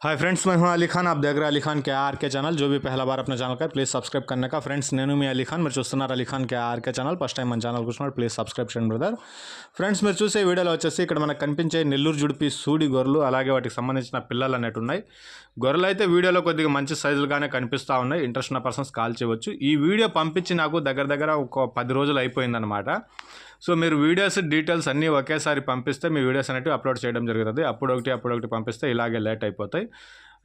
Hi friends मैं हूं अली खान आप देख रहे हैं अली खान के आर के चैनल जो भी पहला बार अपने ఛానల్ का ప్లీజ్ సబ్స్క్రైబ్ करने का ఫ్రెండ్స్ నేను మీ అలీ ఖాన్ మీరు చూస్తున్నారు Ali Khan K RK channel first time మన ఛానల్ కూర్చున్నారు ప్లీజ్ సబ్స్క్రైబ్ చేయండి బ్రదర్ ఫ్రెండ్స్ మీరు చూసే వీడియోలో వచ్చేసి ఇక్కడ మనకు కనిపించే నెల్లూరు జుడిపి సూడి గొర్రెలు అలాగే వాటికి సంబంధించిన పిల్లలు అనేవి ఉన్నాయి గొర్రెలు అయితే వీడియోలో కొద్దిగా మంచి సైజులుగానే కనిపిస్తూ ఉన్నాయి ఇంట్రెస్ట్ ఉన్న పర్సన్స్ కాల్ చేయవచ్చు ఈ వీడియో పంపించి నాకు దగ్గర దగ్గర ఒక పది రోజులు అయిపోయిందనమాట సో మీరు వీడియోస్ డీటెయిల్స్ అన్నీ ఒకేసారి పంపిస్తే మీ వీడియోస్ అనేవి అప్లోడ్ చేయడం జరుగుతుంది. అప్పుడు ఒకటి అప్పుడు ఒకటి పంపిస్తే ఇలాగే లేట్ అయిపోతాయి.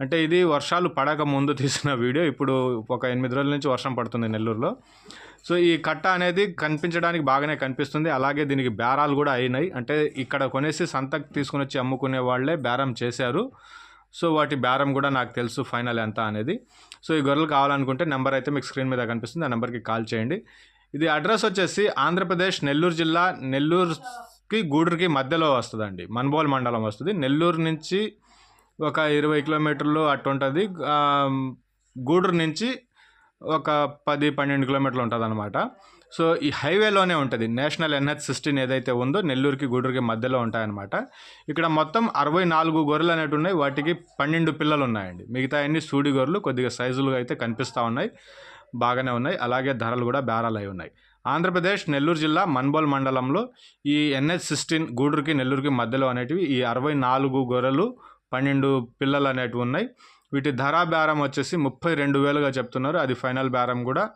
అంటే ఇది వర్షాలు పడక ముందు తీసిన వీడియో. ఇప్పుడు ఒక ఎనిమిది రోజుల నుంచి వర్షం పడుతుంది నెల్లూరులో. సో ఈ కట్ట అనేది కనిపించడానికి బాగానే కనిపిస్తుంది. అలాగే దీనికి బేరాలు కూడా అయినాయి. అంటే ఇక్కడ కొనేసి సంతకు తీసుకుని వచ్చి అమ్ముకునే వాళ్ళే బేరం చేశారు. సో వాటి బేరం కూడా నాకు తెలుసు ఫైనల్ ఎంత అనేది. సో ఈ గొర్రెలు కావాలనుకుంటే నెంబర్ అయితే మీకు స్క్రీన్ మీద కనిపిస్తుంది. ఆ నెంబర్కి కాల్ చేయండి. ఇది అడ్రస్ వచ్చేసి ఆంధ్రప్రదేశ్ నెల్లూరు జిల్లా. నెల్లూరుకి గూడూరుకి మధ్యలో వస్తుందండి. మన్బోల్ మండలం వస్తుంది. నెల్లూరు నుంచి ఒక ఇరవై కిలోమీటర్లు అటు ఉంటుంది గూడూరు నుంచి ఒక పది పన్నెండు కిలోమీటర్లు ఉంటుంది అనమాట సో ఈ హైవేలోనే ఉంటుంది. నేషనల్ ఎన్హెచ్ సిక్స్టీన్ ఏదైతే ఉందో నెల్లూరుకి గూడూరుకి మధ్యలో ఉంటాయన్నమాట. ఇక్కడ మొత్తం అరవై నాలుగు గొర్రెలు అనేవి ఉన్నాయి. వాటికి పన్నెండు పిల్లలు ఉన్నాయండి. మిగతా అన్ని సూడి గొర్రెలు కొద్దిగా సైజులుగా అయితే కనిపిస్తూ ఉన్నాయి. బాగానే ఉన్నాయి. అలాగే ధరలు కూడా బేరాలు అయి ఉన్నాయి. ఆంధ్రప్రదేశ్ నెల్లూరు జిల్లా మన్బోల్ మండలంలో ఈ ఎన్హెచ్ సిక్స్టీన్ గూడూరుకి నెల్లూరుకి మధ్యలో అనేటివి ఈ అరవై నాలుగు గొర్రెలు పన్నెండు పిల్లలు అనేటివి ఉన్నాయి. వీటి ధర బేరం వచ్చేసి ముప్పై రెండు వేలుగా చెప్తున్నారు. అది ఫైనల్ బేరం కూడా.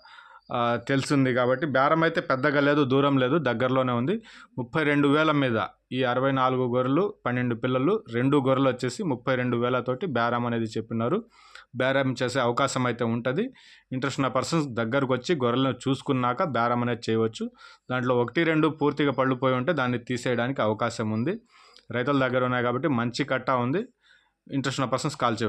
తెలిసింది కాబట్టి బేరం అయితే పెద్దగా లేదు దూరం లేదు దగ్గరలోనే ఉంది. ముప్పై రెండు వేల మీద ఈ అరవై నాలుగు గొర్రెలు పన్నెండు పిల్లలు రెండు గొర్రెలు వచ్చేసి ముప్పై రెండు వేలతోటి బేరం అనేది చెప్పినారు. బేరం చేసే అవకాశం అయితే ఉంటుంది. ఇంట్రెస్ట్ ఉన్న పర్సన్స్ దగ్గరకు వచ్చి గొర్రెలను చూసుకున్నాక బేరం అనేది చేయవచ్చు. దాంట్లో ఒకటి రెండు పూర్తిగా పళ్ళు పోయి ఉంటే దాన్ని తీసేయడానికి అవకాశం ఉంది. రైతుల దగ్గర ఉన్నాయి కాబట్టి మంచి కట్ట ఉంది. ఇంట్రెస్ట్ ఉన్న పర్సన్స్ కాల్ చేయవచ్చు.